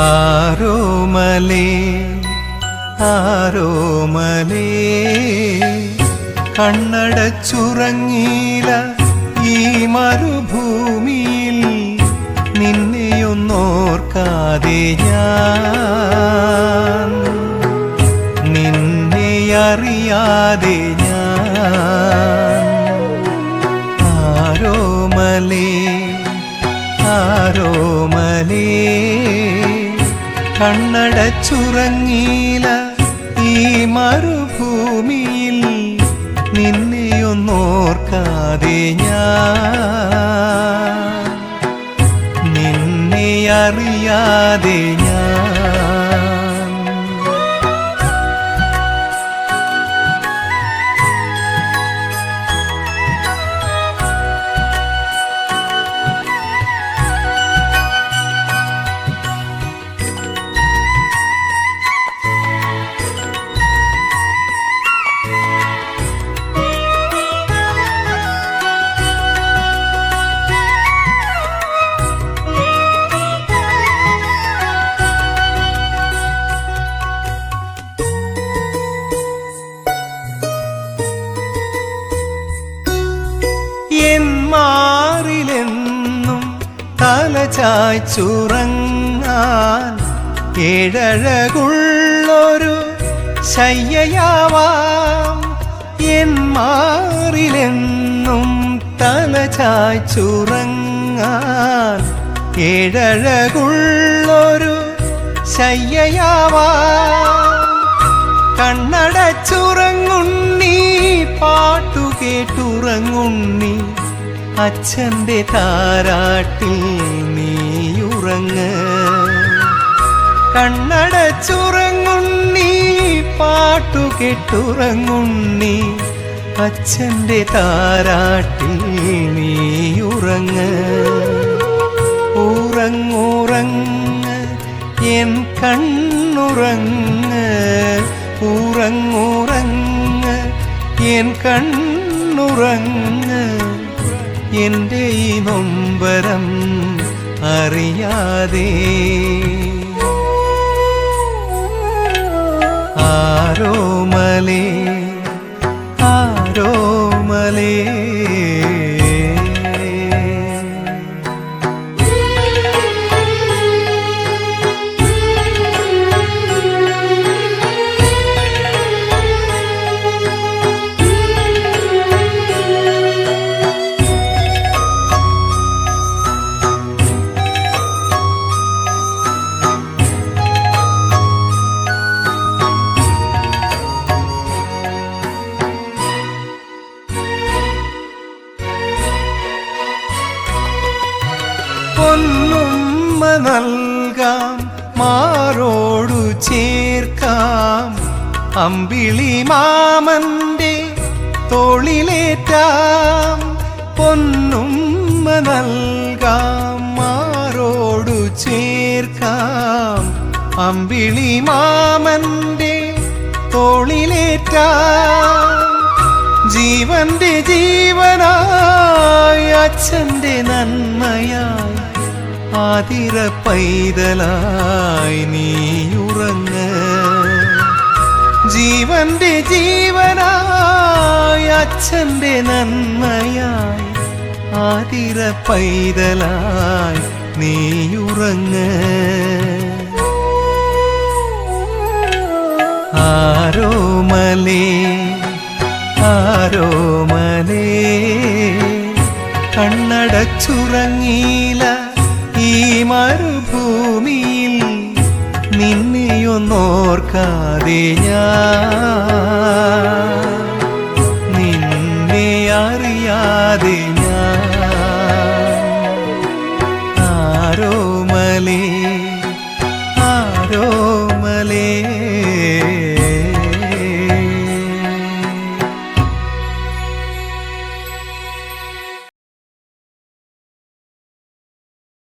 ആരോമലേ ആരോമലേ. കണ്ണടച്ചുറങ്ങീല ഈ മരുഭൂമിയിൽ നിന്നെയൊന്നോർക്കാതെ ഞാൻ. നിന്നെ അറിയാതെ ഞാൻ. ആരോമലേ ആരോമലേ. കണ്ണടച്ചുറങ്ങീല ഈ മരുഭൂമിയിൽ. നിന്നെയൊന്നോർക്കാതെ ഞാൻ. നിന്നെ അറിയാതെ ഞാൻ. എൻ മാറിലെന്നും തല ചായ്ച്ചുറങ്ങാൻ ഏഴഴകുള്ളൊരു ശയ്യയാവാം. എൻ മാറിലെന്നും തല ചായ്ച്ചുറങ്ങാൻ ഏഴഴകുള്ളൊരു ശയ്യയാവാം. കണ്ണടച്ചുറങ്ങുണ്ണി പാട്ടു അച്ഛന്റെ താരാട്ടിൽ നീയുറങ്ങ്. കണ്ണടച്ചുറങ്ങുണ്ണി പാട്ടു അച്ഛന്റെ താരാട്ടിൽ നീയുറങ്ങ്. ഉറങ്ങുറങ്ങ് എൻ കണ്ണുറങ്ങ്. ഉറങ്ങുറങ്ങ് എൻ കണ്ണുറങ്ങ്. എന്റെ ഈ നൊമ്പരം അറിയാതെ ആരോ മലേ ആരോമലേ പൊന്നുമ്മ നൽകാം മാറോടു ചേർക്കാം. അമ്പിളി മാമന്റെ തോളിലേറ്റാം പൊന്നുമ്മ നൽകാം മാറോടു ചേർക്കാം. അമ്പിളി മാമന്റെ തോളിലേറ്റാം ജീവന്റെ ജീവനായ അച്ഛന്റെ നന്മയായി ആതിര പൈതലായി നീയുറങ്ങ് ജീവന്റെ ജീവനായി അച്ഛന്റെ നന്മയായി ആതിര പൈതലായി നീയുറങ്ങ് ആരോമലേ ആരോമലേ കണ്ണടച്ചുറങ്ങീല ഈ മരുഭൂമിയിൽ നിന്നെയൊന്നോർക്കാതെ ഞാൻ. നിന്നെ അറിയാതെ